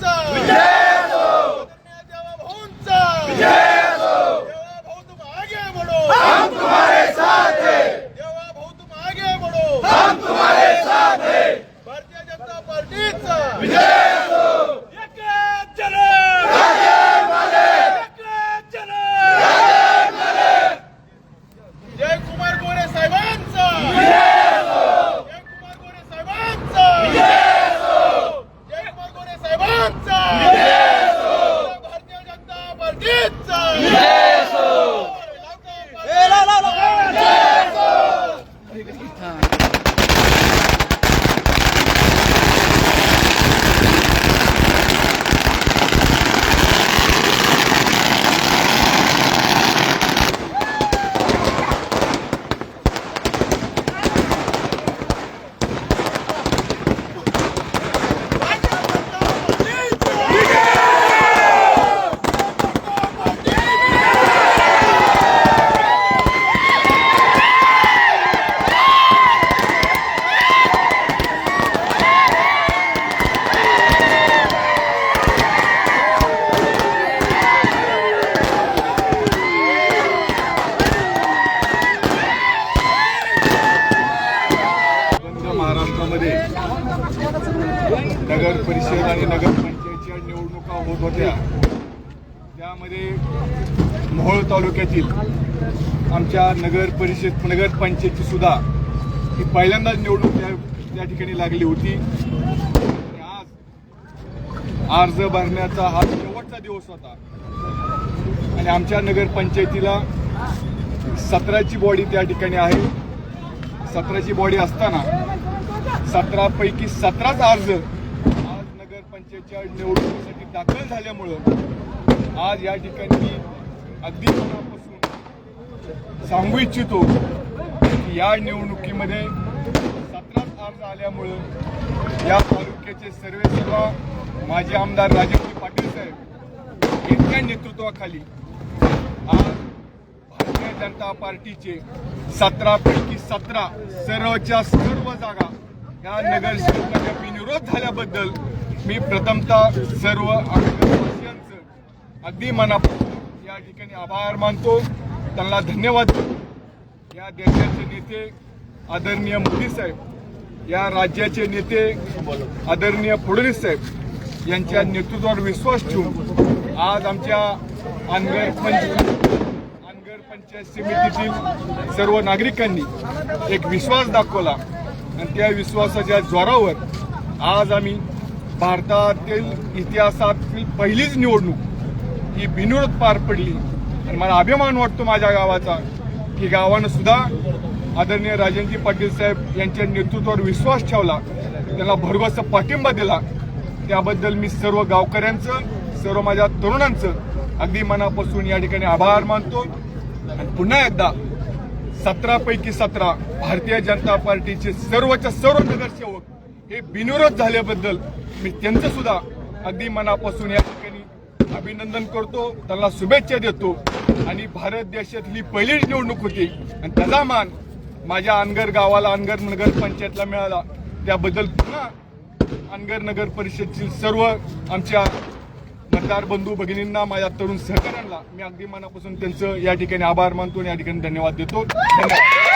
Corrupção! पार्टीचा जिल्ह्यामध्ये नगर परिषद आणि नगरपंचायतच्या निवडणुका होत होत्या. त्यामध्ये मोहोळ तालुक्यातील आमच्या नगर परिषद नगरपंचायतची सुद्धा ही पहिल्यांदाच निवडणूक त्या त्या ठिकाणी लागली होती. आणि आज अर्ज भरण्याचा हा शेवटचा दिवस होता. आणि आमच्या नगरपंचायतीला सतराची बॉडी त्या ठिकाणी आहे. सतराची बॉडी असताना सतरा पैकी सतराच अर्ज आज नगरपंचायतच्या निवडणुकीसाठी दाखल झाल्यामुळं आज या ठिकाणी मी अगदी मनापासून सांगू इच्छितो की या निवडणुकीमध्ये सतराच अर्ज आल्यामुळं या तालुक्याचे सर्वे सर्व माजी आमदार राजेंद्र पाटील साहेब यांच्या नेतृत्वाखाली आज भारतीय जनता पार्टीचे सतरा पैकी सतरा सर्वच्या सर्व जागा या नगरसेवकाच्या बिनविरोध झाल्याबद्दल मी प्रथमतः सर्व आंबेडकरवासियांचं अगदी मनापासून या ठिकाणी आभार मानतो. त्यांना धन्यवाद या देशाचे नेते आदरणीय मोदी साहेब या राज्याचे नेते आदरणीय फडणवीस साहेब यांच्या नेतृत्वावर विश्वास ठेवून आज आमच्या आनगर पंच अनगर पंचायत समितीतील सर्व नागरिकांनी एक विश्वास दाखवला. आणि त्या विश्वासाच्या जोरावर आज आम्ही भारतातील इतिहासातील पहिलीच निवडणूक ही बिनविरोध पार पडली. आणि मला अभिमान वाटतो माझ्या गावाचा की गावानं सुद्धा आदरणीय राजनजी पाटील साहेब यांच्या नेतृत्वावर विश्वास ठेवला. त्यांना भरघोस पाठिंबा दिला. त्याबद्दल मी सर्व गावकऱ्यांचं सर्व माझ्या तरुणांचं अगदी मनापासून या ठिकाणी आभार मानतो. आणि पुन्हा एकदा सतरा पैकी सतरा भारतीय जनता पार्टीचे सर्वच्या सर्व नगरसेवक हे बिनविरोध झाल्याबद्दल मी त्यांचं सुद्धा अगदी मनापासून या ठिकाणी अभिनंदन करतो. त्यांना शुभेच्छा देतो. आणि भारत देशातली पहिलीच निवडणूक होती. आणि त्याचा मान माझ्या अनगर गावाला अनगर नगर पंचायतला मिळाला. त्याबद्दल पुन्हा अनगर नगर परिषदतील सर्व आमच्या मतदार बंधू भगिनींना माझ्या तरुण सहकाऱ्यांना मी अगदी मनापासून त्यांचं या ठिकाणी आभार मानतो आणि या ठिकाणी धन्यवाद देतो. धन्यवाद.